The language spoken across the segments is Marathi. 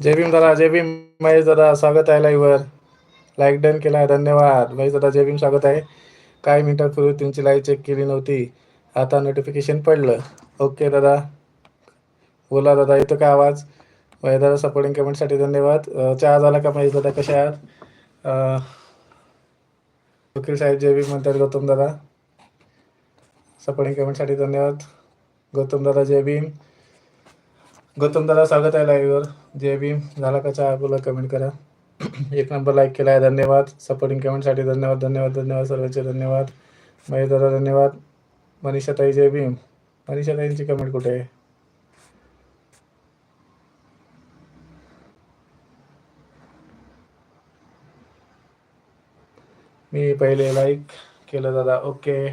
जय भीम दादा जय भीम. महेश दादा स्वागत आहे लाईव्हवर लाईक डन केला धन्यवाद. महेश दादा जय भीम स्वागत आहे. काही मिनिटांपूर्वी तुमची लाईव्ह चेक केली नव्हती. आता नोटिफिकेशन पडलं. ओके दादा. बोला दादा. येतो का आवाज? महेश दादा सपोर्टिंग कमेंटसाठी धन्यवाद. चहा झाला का महेश दादा? कशा आहात? वकील साहेब जय भीम म्हणतात गौतम दादा. सपोर्टिंग कमेंटसाठी धन्यवाद. गौतम दादा जय भीम. गौतम दादा स्वागत आहे लाईव्हवर जय भीम. झाला का चहा? बोला कमेंट करा. एक नंबर लाईक केला आहे धन्यवाद सपोर्टिंग कमेंटसाठी धन्यवाद धन्यवाद धन्यवाद. सर्वांचे धन्यवाद. महेश दादा धन्यवाद. मनीषाताई जय भीम. मनीषाताईंची कमेंट कुठे आहे? मी पहिले लाईक केलं दादा. ओके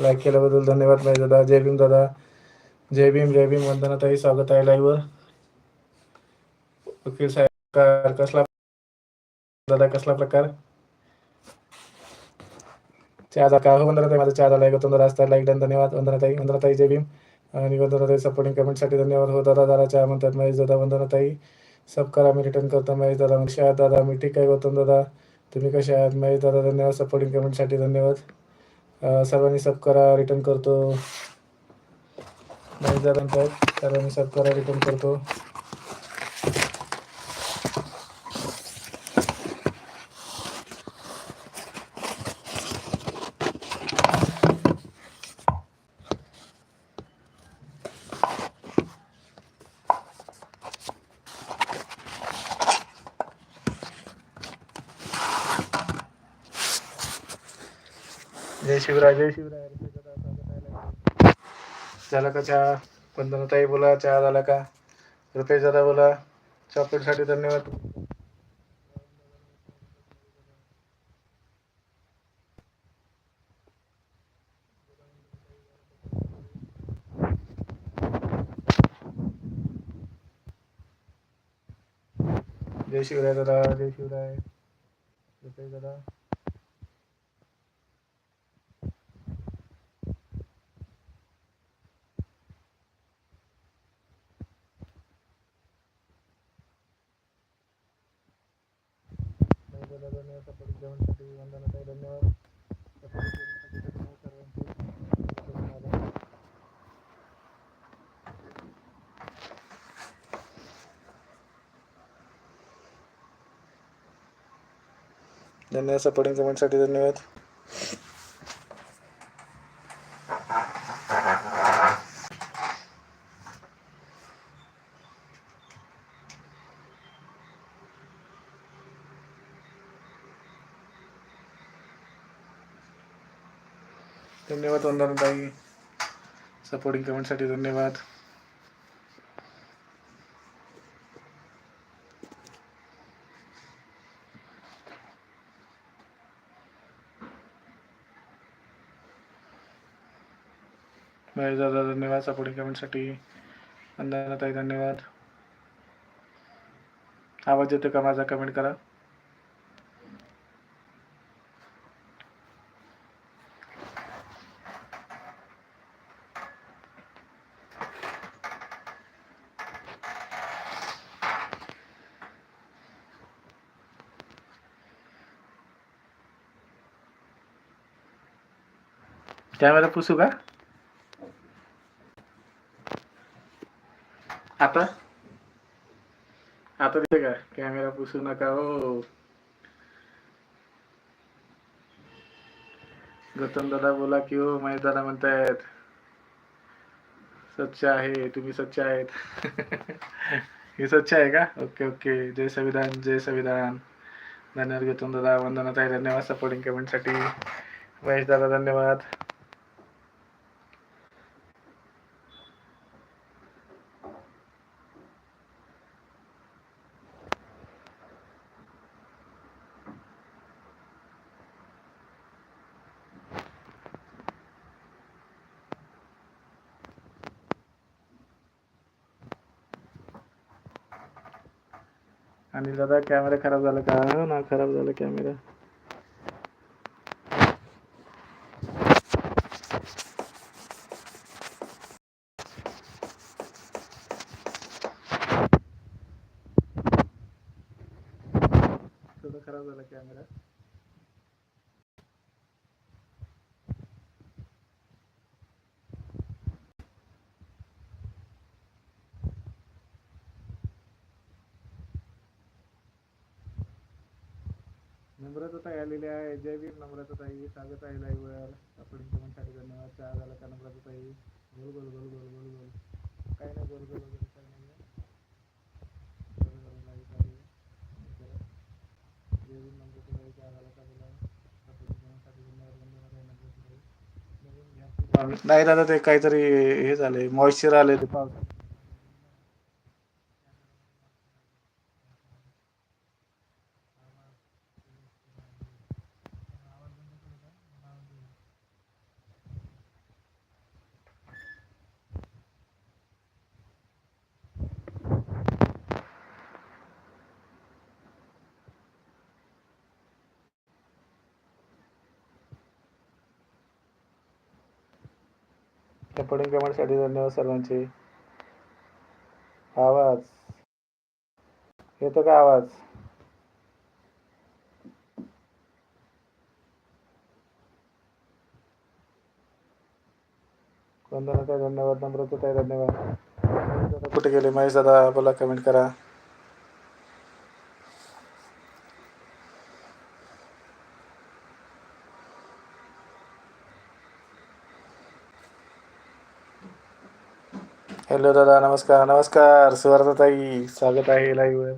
लाईक केल्याबद्दल धन्यवाद महेश दादा जय भीम दादा. जय भीम जय भीम वंदनाताई स्वागत आहे लाईव्हवर वकील साहेब कसला दादा कसला प्रकार? चहा का हो वंदनाताई? माझा चहा झाला. आहे गौतम दादा असतात लाईक डन धन्यवाद. वंदनाताई वंदनाताई जय भीम. आणि वंदनाताई सपोर्टिंग कमेंटसाठी धन्यवाद. हो दादा दादा चहा म्हणतात महेश दादा वंदनाताई. सब करा मी रिटर्न करतो महेश दादा. मग आहात दादा मी ठीक आहे गौतम दादा. तुम्ही कसे आहात? महेश दादा धन्यवाद. सपोर्टिंग कमेंटसाठी धन्यवाद. सर्वांनी सब करा रिटर्न करतो. नाही दादा म्हणतात सर्वांनी सब करा रिटर्न करतो. जय शिवराय जय शिवराय. झाला का चहा? वंदनाताई बोला चहा झाला का? रुपये दादा बोला चॉकलेटसाठी धन्यवाद. जय शिवराय दादा जय शिवराय. रुपेश दादा महेश दादा धन्यवाद सपोर्टिंग जेवणसाठी वंदनाताई धन्यवाद सपोर्टिंग जेवणसाठी धन्यवाद सर्वांचे धन्यवाद धन्यवाद सपोर्टिंग कमेंटसाठी धन्यवाद. धन्यवाद वंदनाताई. सपोर्टिंग कमेंटसाठी धन्यवाद. ताई दादा धन्यवाद सपोर्टिंग कमेंटसाठी वंदनाताई धन्यवाद. आवाज येतो का माझा? कमेंट करा. कॅमेरा पुसू का? आता? आता दिसे का? कॅमेरा पुसू नका हो. गौतम दादा बोला की हो महेश दादा म्हणतायत. सच्च आहे तुम्ही सच्च आहेत. हे सच्च आहे का? Okay okay. जय संविधान जय संविधान. धन्यवाद गौतम दादा. वंदनाताई धन्यवाद सपोर्टिंग कमेंटसाठी महेश दादा धन्यवाद. आणि दादा कॅमेरा खराब झाला का हो ना खराब झाला कॅमेरा खराब झाला कॅमेरा नम्रताताई जयवीर नम्रता ताई स्वागत आहे लाईव्ह वर. आपण साठी धन्यवाद चहा झाला का नम्रता ताई? गोल गोल गोल गोल गोल गोल. काय नाही गोल गोल वगैरे काय नाही. जयवीर नम्रता ताई चहा झाला का बोला. आपण कमेंटसाठी धन्यवाद धन्यवाद आहे नम्रता ताई नाही दादा ते काहीतरी हे झाले मॉइश्चर आले ते पाऊस सपोर्टिंग कमेंटसाठी धन्यवाद सर्वांचे. आवाज. येतो का आवाज? वंदनाताई धन्यवाद. नम्रताताई धन्यवाद. कुठे गेले? महेश दादा बोला कमेंट करा. हॅलो दादा. नमस्कार. नमस्कार. सुवर्णाताई स्वागत आहे लाईव्हवर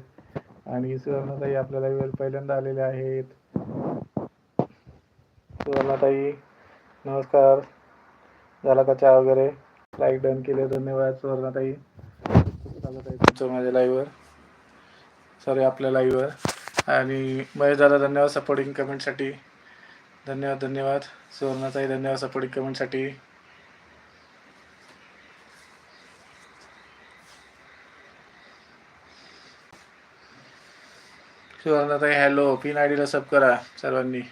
आणि सुवर्णाताई आपल्या लाईव्हवर पहिल्यांदा आलेले आहेत. सुवर्णाताई नमस्कार. झाला का चहा वगैरे? लाईक डन केले. धन्यवाद सुवर्णाताई. स्वागत आहे तुमचं माझ्या लाईव्हवर सॉरी आपल्या लाईव्हवर आणि महेश दादा धन्यवाद सपोर्टिंग कमेंटसाठी धन्यवाद धन्यवाद. सुवर्णाताई धन्यवाद सपोर्टिंग कमेंटसाठी सुवर्णताई हॅलो पिन आय डीला सब करा सर्वांनी.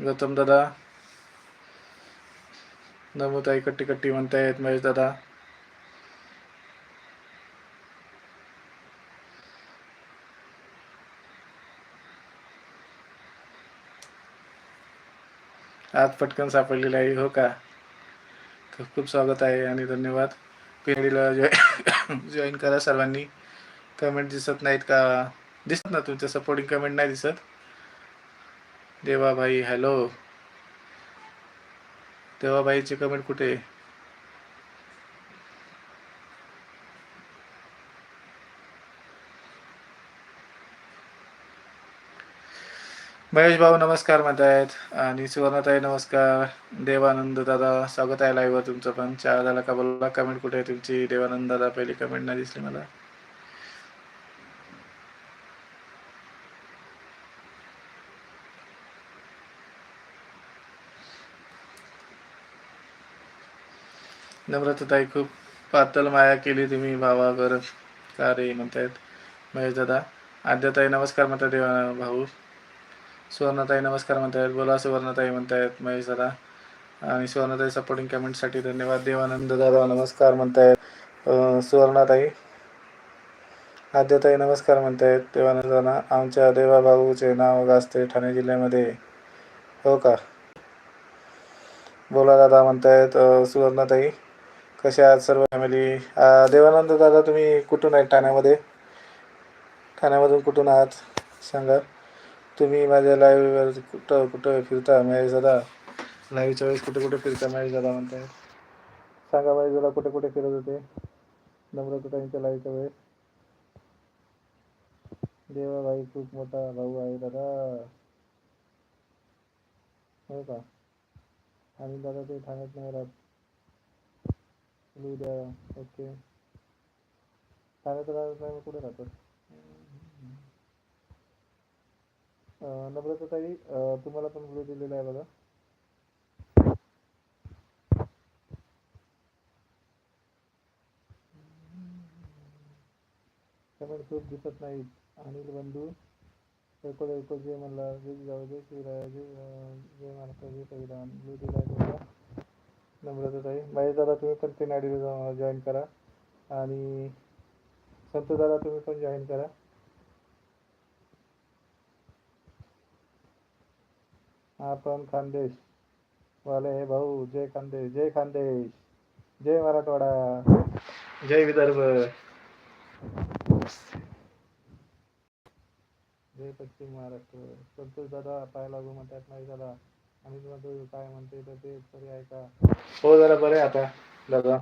गौतम दादा. नमोताई कट्टी कट्टी म्हणतायत महेश दादा. आज पटकन सापडलेला आहे हो का? खूप खूप स्वागत आहे आणि धन्यवाद. पेढीला जॉईन करा सर्वांनी. कमेंट दिसत नाहीत का? दिसत ना तुमच्या सपोर्टिंग कमेंट नाही दिसत? देवाबाई हॅलो देवाबाईची कमेंट कुठे? महेश भाऊ नमस्कार म्हणतायत. आणि सुवर्णताई नमस्कार. देवानंद दादा स्वागत आहे लाईव्ह तुमचं पण. चार झाला का बोला कमेंट कुठे आहे तुमची? देवानंद दादा पहिली कमेंट नाही दिसली मला. नम्रताताई खूप पातळ माया केली तुम्ही भावावर. का रे? म्हणतायत महेश दादा. आद्यताई नमस्कार म्हणतात देवा भाऊ. सुवर्णाताई नमस्कार म्हणतायत. बोला सुवर्णाताई म्हणतायत महेश दादा. आणि सुवर्णाताई सपोर्टिंग कमेंटसाठी धन्यवाद. देवानंद दादा नमस्कार म्हणतायत. सुवर्णाताई. आद्यताई नमस्कार म्हणतायत. देवानंद दादा आमच्या देवाभाऊचे नाव गाजते ठाणे जिल्ह्यामध्ये. हो का? बोला दादा म्हणतायत. सुवर्णाताई कशा आहात सर्व फॅमिली देवानंद दादा तुम्ही कुठून आहेत? ठाण्यामध्ये? ठाण्यामधून कुठून आहात? सांगा. तुम्ही माझ्या लाईव्हवर कुठं कुठं फिरता? महेश दादा लाईव्हच्या वेळेस कुठे कुठे फिरता? महेश दादा म्हणताय. सांगा महेश दादा कुठे कुठे फिरत होते? नम्रताताईंच्या लाईव्हच्या वेळेस? देवाभाई खूप मोठा भाऊ आहे दादा. हो का? आणि दादा ते ठाण्यात नाही राहत. द्या. ओके. ठाण्यात राहत नाही कुठे राहतात? नम्रता नम्रताताई तुम्हाला पण ब्लू दिलेला आहे बघा. कमेंट खूप दिसत नाहीत. अनिल बंधू एकूण एकूण जे म्हणला जे जाऊ दे शिवरायाचे जे महाराष्ट्र जय संविधान ब्लू दिला आहे तुम्हाला नम्रताताई महेश दादा तुम्ही पण ते नाडीला जॉईन करा. आणि संत दादा तुम्ही पण जॉईन करा. आपण खानदेश. वाले हे भाऊ जय खानदेश जय खानदेश जय मराठवाडा. जय विदर्भ. जय पश्चिम महाराष्ट्र. संतोष दादा पाय लागू म्हणतात नाही दादा. आणि म्हणतो काय म्हणते तर ते तरी ऐका. हो जरा बरे आता दादा.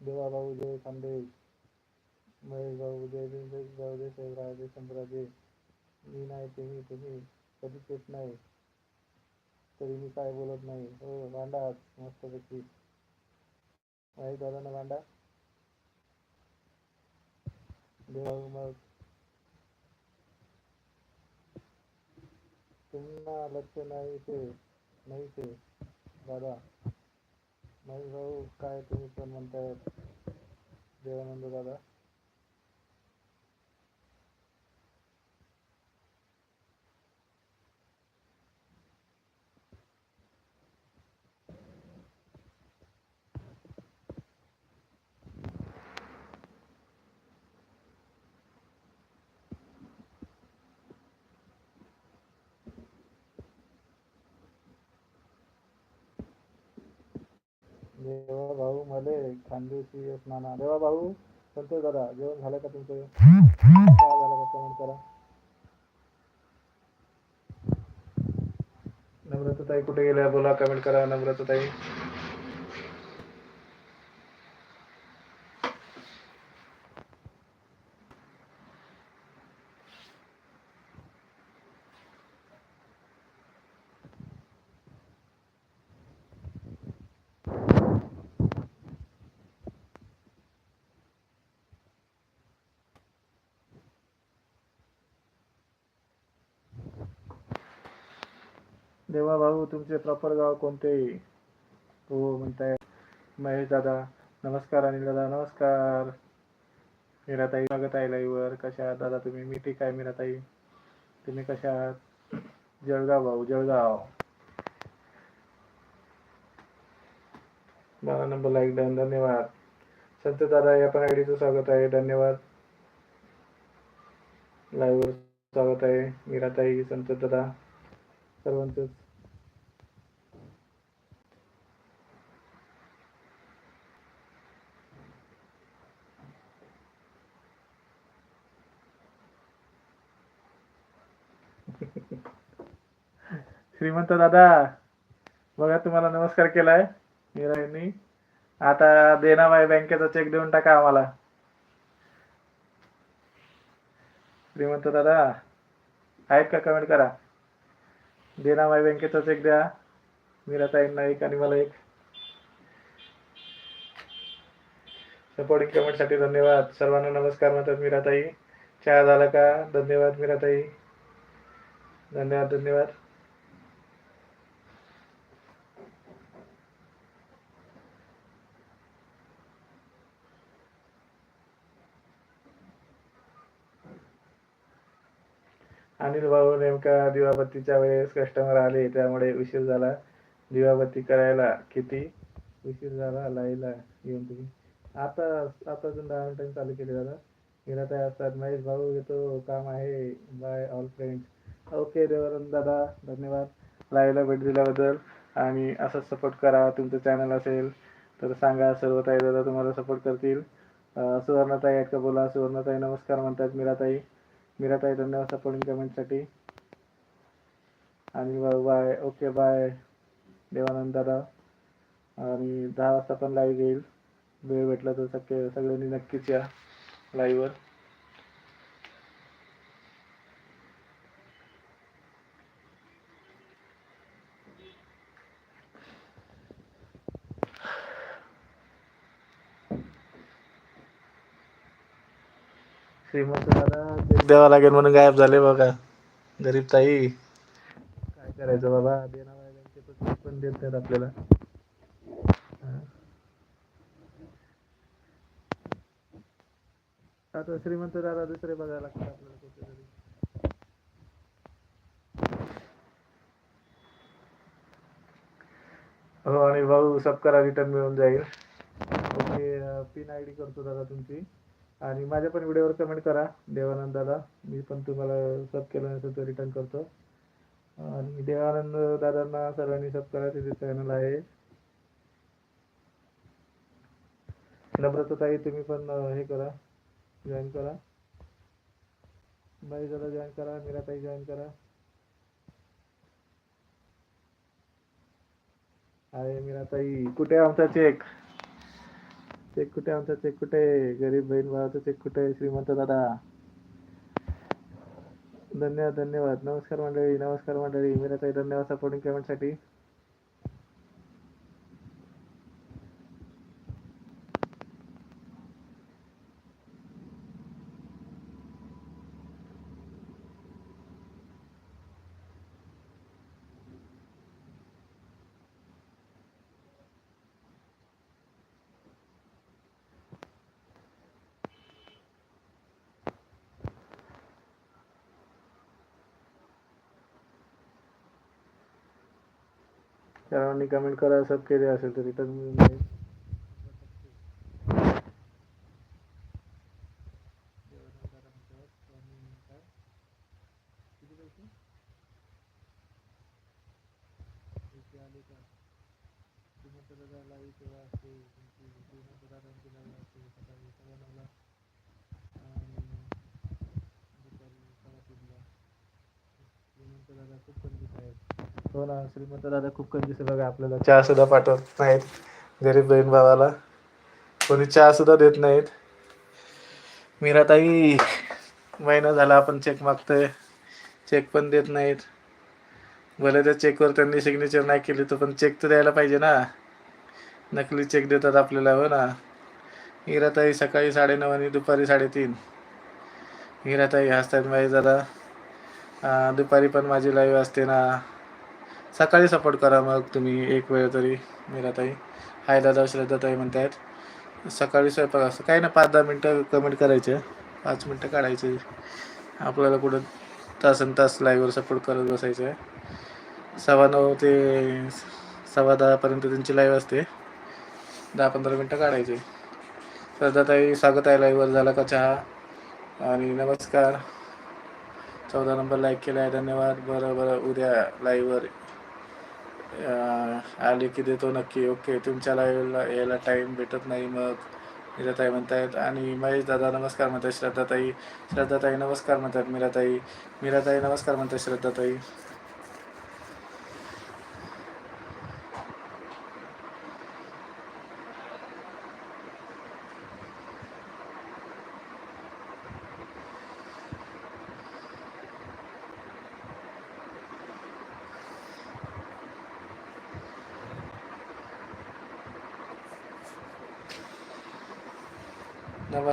देवा भाऊ जय खानदेश. महेश भाऊ जय जय भाऊ जय साहेबराव जय शंभराजे मी नाही तुम्ही तुम्ही. कधीच येत नाही. तरी मी काय बोलत नाही. हो भांडा मस्तपैकी दादा दादांना भांडा? देवा मग. तुम्हाला लक्ष नाही ते नाही ते दादा. नाही भाऊ काय तुम्ही पण म्हणतायत देवानंद दादा देवा भाऊ मले खानदेशी येत नाना. देवा भाऊ संतोष दादा. जेवण झालं का तुमचं? काय झालं का कमेंट करा नम्रता ताई कुठे गेल्या? बोला कमेंट करा. नम्रता देवा भाऊ तुमचे प्रॉपर गाव कोणते हो म्हणताय. महेश दादा नमस्कार अनिल दादा नमस्कार. मीराताई स्वागत आहे live कशा आहात दादा तुम्ही? मी ठीक आहे मीराताई. तुम्ही कशा आहात? जळगाव भाऊ जळगाव. बारा नंबर लाईक डन धन्यवाद. संत दादा या पण आयडीचं स्वागत आहे धन्यवाद. लाईव्हवर स्वागत आहे मीराताई संत दादा. सर्वांचं श्रीमंत दादा बघा तुम्हाला नमस्कार केलाय मीरा यांनी. आता देनाबाई बँकेचा चेक देऊन टाका आम्हाला. श्रीमंत दादा आहेत का कमेंट करा? देनाबाई बँकेचा चेक द्या मीराताईंना एक आणि मला एक. सपोर्टिंग कमेंटसाठी धन्यवाद. सर्वांना नमस्कार म्हणतात मीराताई चहा झाला का? धन्यवाद मीराताई धन्यवाद धन्यवाद. अनिल भाऊ नेमका दिवाबत्तीच्या वेळेस कस्टमर आले त्यामुळे उशीर झाला. दिवाबत्ती करायला किती? उशीर झाला लाईला येऊन तुम्ही आता आता अजून दहा मिनिटांनी चालू केली दादा. मीराताई असतात. महेश भाऊ येतो. काम आहे. बाय ऑल फ्रेंड्स ओके देवरन दादा. धन्यवाद. लाईव्हला भेट दिल्याबद्दल. आणि असंच सपोर्ट करा. तुमचं चॅनल असेल तर सांगा. सर्व ताई दादा तुम्हाला सपोर्ट करतील. सुवर्णताई सुवर्णाताई आहेत का? बोला. सुवर्णताई नमस्कार म्हणतात. मीराताई. मीराताई धन्यवाद सपोर्टिंग कमेंटसाठी आणि भाऊ बाय ओके बाय देवानंद दादा. आणि दहा वाजता पण लाईव्ह येईल. वेळ भेटला तर सगळे सगळ्यांनी नक्कीच या लाईव्हवर श्रीमंत दादा द्यावा लागेल म्हणून गायब झाले बघा. गरीब ताई. काय करायचं बाबा? देणार पण देत नाहीत आपल्याला. आता श्रीमंत दादा दुसरे बघायला लागतात आपल्याला कुठेतरी. हो आणि भाऊ सबकरा रिटर्न मिळून जाईल. ओके पिन आय डी करतो दादा तुमची. आणि माझ्या पण व्हिडिओवर कमेंट करा देवानंद दादा मी पण तुम्हाला सब केलं नसेल तर रिटर्न करतो. आणि देवानंद दादांना सर्वांनी सब करा तिथे चॅनल आहे. नम्रताताई तुम्ही पण हे करा. जॉईन करा. बाई दादा जॉईन करा मीराताई जॉईन करा. आहे मीराताई. कुठे आहे आमचा चेक चेक कुठे आमचा चेक कुठे आहे? गरीब बहीण भावाचा चेक कुठे आहे श्रीमंत दादा. धन्यवाद धन्यवाद. नमस्कार मंडळी नमस्कार मंडळी. काही धन्यवाद सपोर्टिंग पेमेंटसाठी सर्वांनी कमेंट करा सब केले असेल तर रिटर्न हो ना श्रीमंत दादा खूप कमी आहे बघा आपल्याला चहा सुद्धा पाठवत नाहीत. गरीब बहीण भावाला. कोणी चहा सुद्धा देत नाहीत. मीराताई महिना झाला आपण चेक मागतोय. चेक पण देत नाहीत. भले त्या चेकवर त्यांनी सिग्नेचर नाही केली तर पण चेक तर द्यायला पाहिजे ना. नकली चेक देतात आपल्याला हो ना. हिराताई सकाळी साडेनऊ आणि दुपारी साडेतीन. हिराताई हसतात माझे दादा दुपारी पण माझी लाईव्ह असते ना. सकाळी सपोर्ट करा मग तुम्ही एक वेळ तरी मीराताई. हाय दादा श्रद्धाताई म्हणतायत. सकाळी स्वयंपाक असतं. काही ना पाच दहा मिनटं कमेंट करायचे. पाच मिनटं काढायचे. आपल्याला कुठं तासन तास लाईव्हवर सपोर्ट करत बसायचं आहे सव्वा नऊ ते सव्वा दहापर्यंत त्यांची लाईव्ह असते. दहा पंधरा मिनटं काढायचे. श्रद्धाताई स्वागत आहे लाईव्हवर झाला का चहा? आणि नमस्कार. चौदा नंबर लाईक केला आहे धन्यवाद. बरं बरं. उद्या लाईव्हवर आले की देतो नक्की. ओके तुमच्याला यायला टाईम भेटत नाही मग. मीराताई म्हणतायत आणि महेश दादा नमस्कार म्हणतात श्रद्धाताई. श्रद्धाताई नमस्कार म्हणतात मीराताई. मीराताई नमस्कार म्हणतात श्रद्धाताई.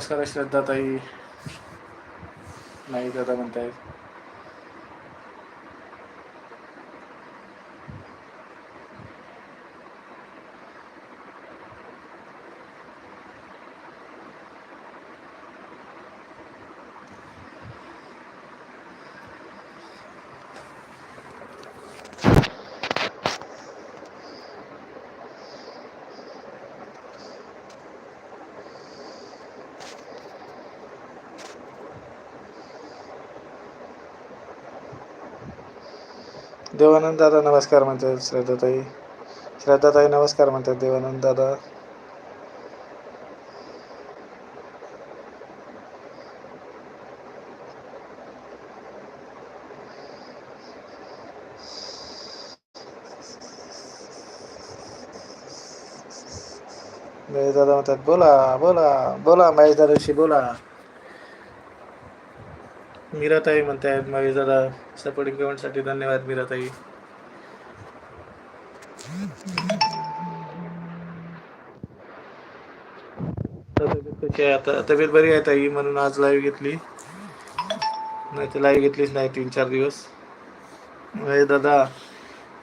नमस्कार श्रद्धाताई. नाही दादा म्हणतायत. देवानंद दादा नमस्कार म्हणतात श्रद्धाताई. श्रद्धाताई नमस्कार म्हणतात देवानंद दादा. महेश दादा म्हणतात बोला बोला बोला महेश दादाशी बोला. मीराताई म्हणतायत महेश दादा सपोर्टिंग पेमेंटसाठी धन्यवाद मीराताई. तब्येत कशी आहे आता? तब्येत बरी आहे ताई म्हणून आज लाईव्ह घेतली. नाही तर लाईव्ह घेतलीच नाही तीन चार दिवस. महेश दादा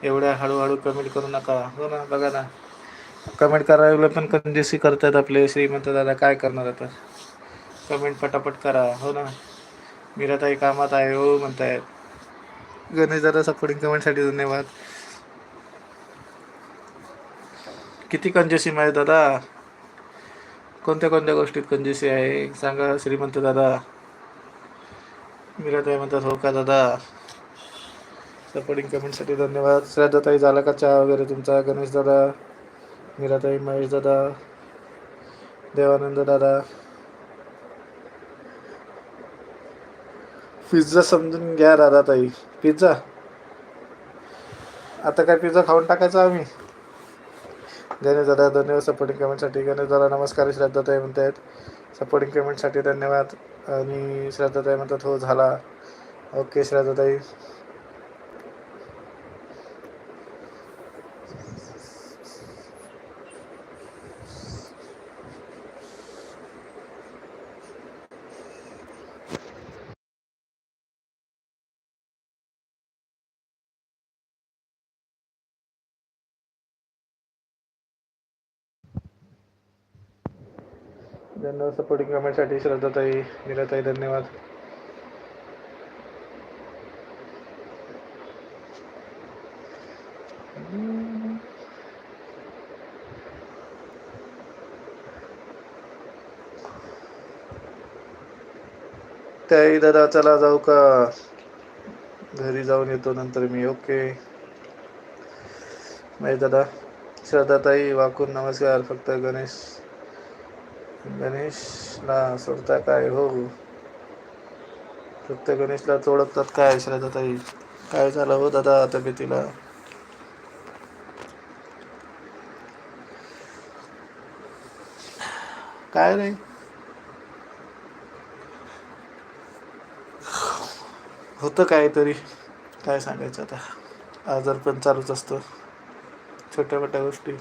एवढ्या हळूहळू कमेंट करू नका. हो ना बघा ना. कमेंट करायला पण कंजेसी करतात आपले. श्रीमंत दादा काय करणार आता? कमेंट पटापट करा. हो ना. मीराताई कामात आहे हो म्हणतायत गणेश दादा सपोर्टिंग कमेंटसाठी धन्यवाद. किती कंजेसी आहे दादा? कोणत्या कोणत्या गोष्टीत कंजेसी आहे? सांगा श्रीमंत दादा. मीराताई म्हणतात हो का दादा? सपोर्टिंग कमेंटसाठी धन्यवाद. श्रद्धाताई झाला का चहा वगैरे तुमचा? गणेश दादा मीराताई महेश दादा देवानंद दादा. पिझ्झा समजून घ्या दादा ताई. पिझ्झा. आता काय पिझ्झा खाऊन टाकायचा आम्ही? गणेश दादा धन्यवाद. सपोर्टिंग कमेंटसाठी गणेश दादा. नमस्कार श्रद्धाताई म्हणतायत. सपोर्टिंग कमेंटसाठी धन्यवाद. आणि श्रद्धाताई म्हणतात हो झाला. ओके श्रद्धाताई ज्यांना सपोर्टिंग कमेंटसाठी श्रद्धाताई मीराताई धन्यवाद. त्याही दादा चला जाऊ का? घरी जाऊन येतो नंतर मी ओके. महेश दादा. श्रद्धाताई वाकून नमस्कार फक्त गणेश. गणेशला सोडता काय हो? फक्त गणेशला ओळखतात काय श्रद्धाताई काय झालं हो दादा तब्येतीला? काय नाही होतं काहीतरी. काय सांगायचं आता? आजार पण चालूच असतं. छोट्या मोठ्या गोष्टी.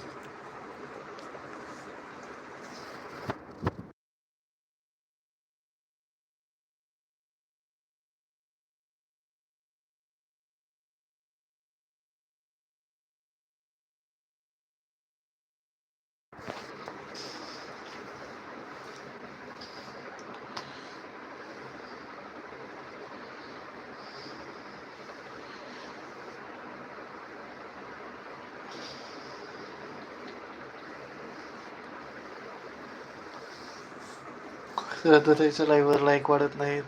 श्रद्धाताईच्या लाईव्हवर लाईक वाढत नाहीत.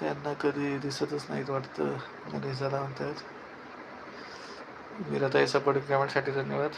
त्यांना कधी दिसतच नाहीत वाटतं. गणेश दादा म्हणतात. मीराताई सपोर्टिंग कमेंटसाठी धन्यवाद.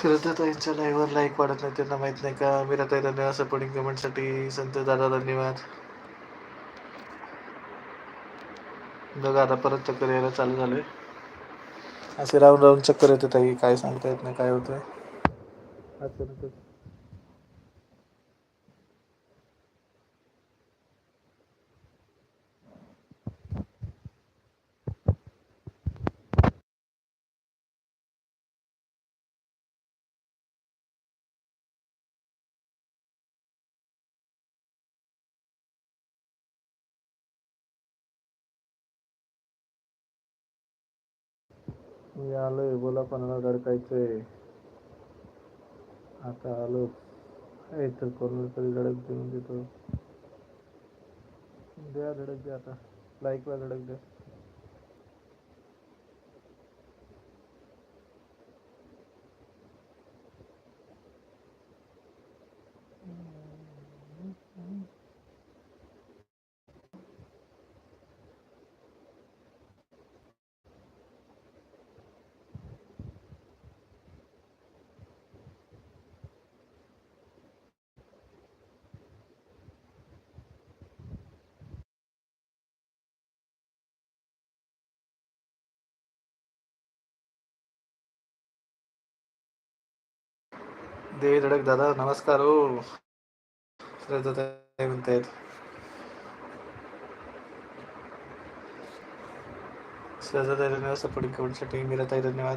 श्रद्धाताईंच्या लाईव्हवर लाईक वाढत नाही त्यांना माहीत नाही का? मीराताई धन्यवाद. सपोर्टिंग कमेंटसाठी संत दादा धन्यवाद. बघा आता परत चक्कर यायला चालू झाले असे राहून राहून चक्कर येते ताई. काय सांगता येत नाही काय होतंय. अचानकच. मी आलोय बोला कोणाला धडकायचंय. आता आलो. आहे तर कोणाला तरी धडक देऊन देतो. द्या धडक द्या आता. लाईकला धडक द्या. देवी धडक दादा नमस्कार हो. म्हणतायत? श्रद्धाताई धन्यवाद सपोर्टिंग कमेंटसाठी मीराताई धन्यवाद.